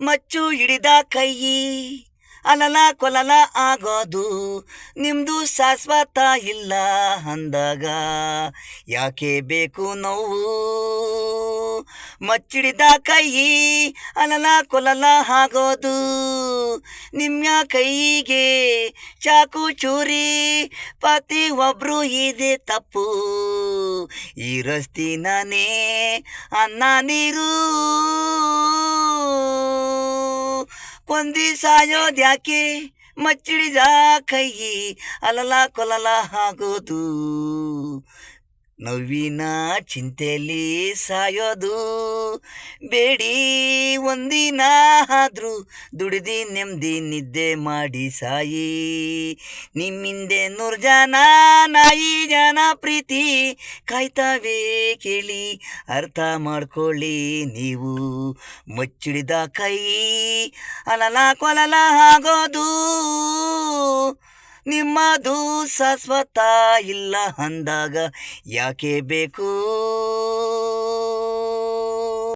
ಮಚ್ಚು ಹಿಡಿದ ಕೈಯಿ. ಅಲಲ ಕೊಲಲ ಆಗೋದು. ನಿಮ್ದು ಶಾಶ್ವತ ಇಲ್ಲ ಅಂದಾಗ. ಯಾಕೆ ಬೇಕು ನೋವು? ಮಚ್ಚಿಡಿದ ಕೈಯಿ, ಅಲಲ ಕೊಲಲ ಆಗೋದು. ನಿಮ್ಮ ಕೈಗೆ ಚಾಕು ಚೂರಿ, ಪತಿ ಒಬ್ರು ಇದೆ ತಪ್ಪು. ಈ ರಸ್ತಿನೇ ಅನ್ನ ನೀರು. ಕೊಂದಿ ಸಾಯೋದ್ಯಾಕೆ ಮಚ್ಚಿಡಿದ ಕೈ ಅಲಲ ಕೊಲಲ ಆಗೋದು ನೋವಿನ ಚಿಂತೆಯಲ್ಲಿ ಸಾಯೋದು. ಬೇಡಿ, ಒಂದಿನ ಆದರೂ ದುಡಿದಿ ನೆಮ್ಮದಿ ನಿದ್ದೆ ಮಾಡಿ ಸಾಯಿ. ನಿಮ್ಮಿಂದೆ ನೂರು ಜನ, ನಾಯಿ ಜನ ಪ್ರೀತಿ ಕಾಯ್ತಾವೇ ಕೇಳಿ. ಅರ್ಥ ಮಾಡ್ಕೊಳ್ಳಿ ನೀವು. ಮುಚ್ಚಿಡಿದ ಕೈ, ಅಲಲ ಕೊಲಲ ಆಗೋದು. ನಿಮ್ಮದು ಶಾಶ್ವತ ಇಲ್ಲ ಅಂದಾಗ ಯಾಕೆ ಬೇಕು?